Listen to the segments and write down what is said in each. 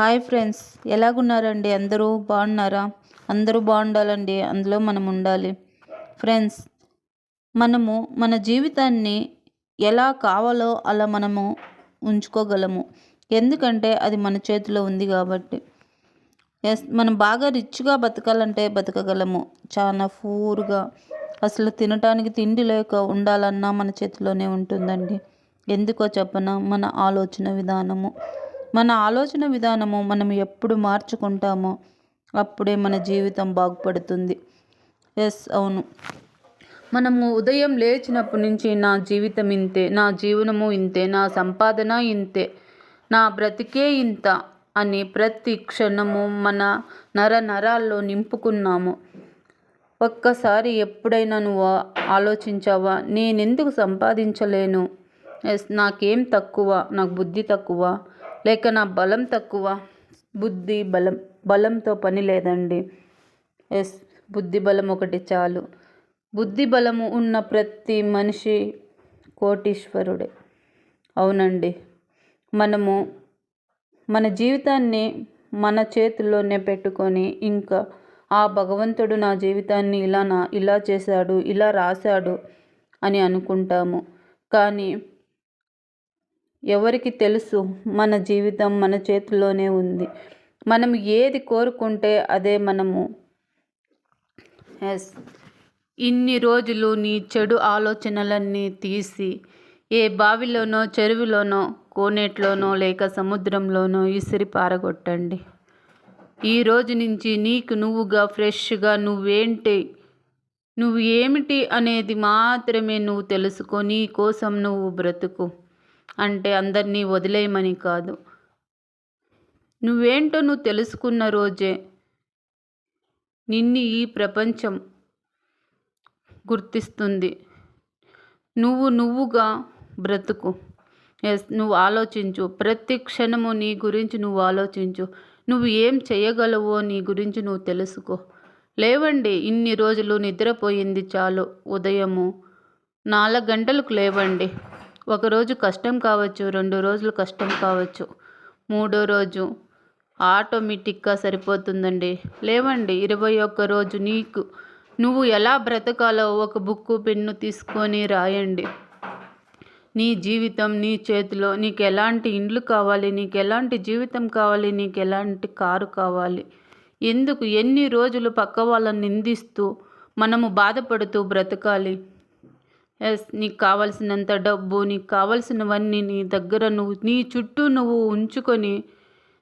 Hi friends ఎలాగున్నారండి? అందరూ బాగున్నారా? అందరూ బాగుండాలండి అందులో మనం ఉండాలి. ఫ్రెండ్స్ మనము మన జీవితాన్ని ఎలా కావాలో అలా మనము ఉంచుకోగలము. ఎందుకంటే అది మన చేతిలో ఉంది కాబట్టి. ఎస్ మనం బాగా రిచ్గా బతకాలంటే బతకగలము. చాలా ఫూర్గా. అసలు తినటానికి తిండి లేక ఉండాలన్నా మన చేతిలోనే ఉంటుందండి. ఎందుకో చెప్పన? మన ఆలోచన విధానము. మన ఆలోచన విధానము మనం ఎప్పుడు మార్చుకుంటామో అప్పుడే మన జీవితం బాగుపడుతుంది. ఎస్ అవును. మనము ఉదయం లేచినప్పటి నుంచి నా జీవితం ఇంతే నా జీవనము ఇంతే నా సంపాదన ఇంతే నా బ్రతికే ఇంత అని ప్రతి క్షణము మన నర నరాల్లో నింపుకున్నాము. ఒక్కసారి ఎప్పుడైనా నువ్వు ఆలోచించావా నేనెందుకు సంపాదించలేను? ఎస్ నాకేం తక్కువ నాకు బుద్ధి తక్కువ లేక నా బలం తక్కువ బుద్ధి బలం బలంతో పని లేదండి. ఎస్ బుద్ధి బలం ఒకటి చాలు. బుద్ధి బలము ఉన్న ప్రతి మనిషి కోటీశ్వరుడే. అవునండి. మనము మన జీవితాన్ని మన చేతుల్లోనే పెట్టుకొని ఇంకా ఆ భగవంతుడు నా జీవితాన్ని ఇలా నా ఇలా చేశాడు ఇలా రాశాడు అని అనుకుంటాము. కానీ ఎవరికి తెలుసు? మన జీవితం మన చేతుల్లోనే ఉంది. మనం ఏది కోరుకుంటే అదే మనము. ఎస్. ఇన్ని రోజులు నీ చెడు ఆలోచనలన్నీ తీసి ఏ బావిలోనో చెరువులోనో కోనేట్లోనో లేక సముద్రంలోనో ఇసిరి పారగొట్టండి. ఈ రోజు నుంచి నీకు నువ్వుగా ఫ్రెష్గా నువ్వేంటి? నువ్వు ఏమిటి అనేది మాత్రమే నువ్వు తెలుసుకో. నీ కోసం నువ్వు బ్రతుకు. అంటే అందరినీ వదిలేయమని కాదు. నువ్వేంటో నువ్వు తెలుసుకున్న రోజే నిన్ను ఈ ప్రపంచం గుర్తిస్తుంది. నువ్వు నువ్వుగా బ్రతుకు. ఎస్ నువ్వు ఆలోచించు. ప్రతి క్షణము నీ గురించి నువ్వు ఆలోచించు. నువ్వు ఏం చేయగలవో నీ గురించి నువ్వు తెలుసుకో. లేవండి ఇన్ని రోజులు నిద్రపోయింది చాలు. ఉదయము నాలుగు గంటలకు లేవండి. ఒకరోజు కష్టం కావచ్చు రెండు రోజులు కష్టం కావచ్చు. మూడో రోజు ఆటోమేటిక్గా సరిపోతుందండి. లేవండి ఇరవై ఒక్క రోజు నీకు నువ్వు ఎలా బ్రతకాలో ఒక బుక్కు పెన్ను తీసుకొని రాయండి. నీ జీవితం నీ చేతిలో నీకు ఎలాంటి ఇండ్లు కావాలి నీకు ఎలాంటి జీవితం కావాలి నీకు ఎలాంటి కారు కావాలి. ఎందుకు ఎన్ని రోజులు పక్క వాళ్ళని నిందిస్తూ మనము బాధపడుతూ బ్రతకాలి? ఎస్ నీకు కావలసినంత డబ్బు నీకు కావలసినవన్నీ నీ దగ్గర నువ్వు నీ చుట్టూ నువ్వు ఉంచుకొని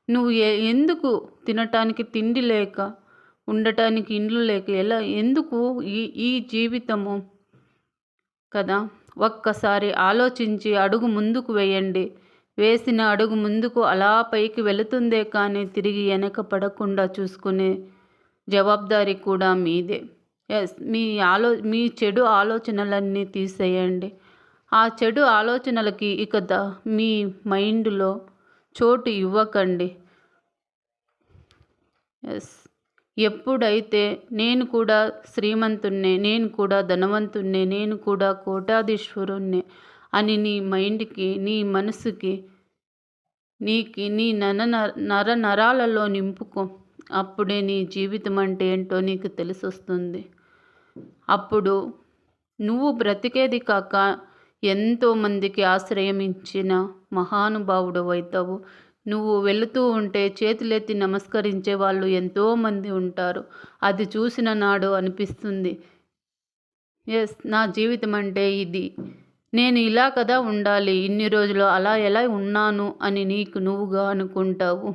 నువ్వు ఎందుకు తినటానికి తిండి లేక ఉండటానికి ఇండ్లు లేక ఎలా ఎందుకు ఈ ఈ జీవితము కదా? ఒక్కసారి ఆలోచించి అడుగు ముందుకు వేయండి. వేసిన అడుగు ముందుకు అలా పైకి వెళుతుందే కానీ తిరిగి వెనక పడకుండా చూసుకునే జవాబారి కూడా మీదే. మీ ఆలో మీ చెడు ఆలోచనలన్నీ తీసేయండి. ఆ చెడు ఆలోచనలకి ఇక ద మీ మైండ్లో చోటు ఇవ్వకండి. ఎస్ ఎప్పుడైతే నేను కూడా శ్రీమంతుణ్ణే నేను కూడా ధనవంతుణ్ణే నేను కూడా కోటాధీశ్వరుణ్ణే అని నీ మైండ్కి నీ మనసుకి నీకి నీ నర నర నరాలలో నింపుకో. అప్పుడే నీ జీవితం అంటే ఏంటో నీకు తెలిసొస్తుంది. అప్పుడు నువ్వు బ్రతికేది కాక ఎంతోమందికి ఆశ్రయం ఇచ్చిన మహానుభావుడు అవుతావు నువ్వు వెళుతూ ఉంటే చేతులెత్తి నమస్కరించే వాళ్ళు ఎంతోమంది ఉంటారు. అది చూసిన నాడు అనిపిస్తుంది. ఎస్ నా జీవితం అంటే ఇది. నేను ఇలా కదా ఉండాలి. ఇన్ని రోజులు అలా ఎలా ఉన్నాను అని నీకు నువ్వుగా అనుకుంటావు.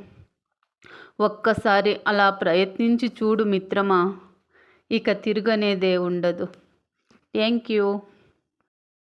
ఒక్కసారి అలా ప్రయత్నించి చూడు మిత్రమా. ఇక తిరగనేదే ఉండదు. Thank you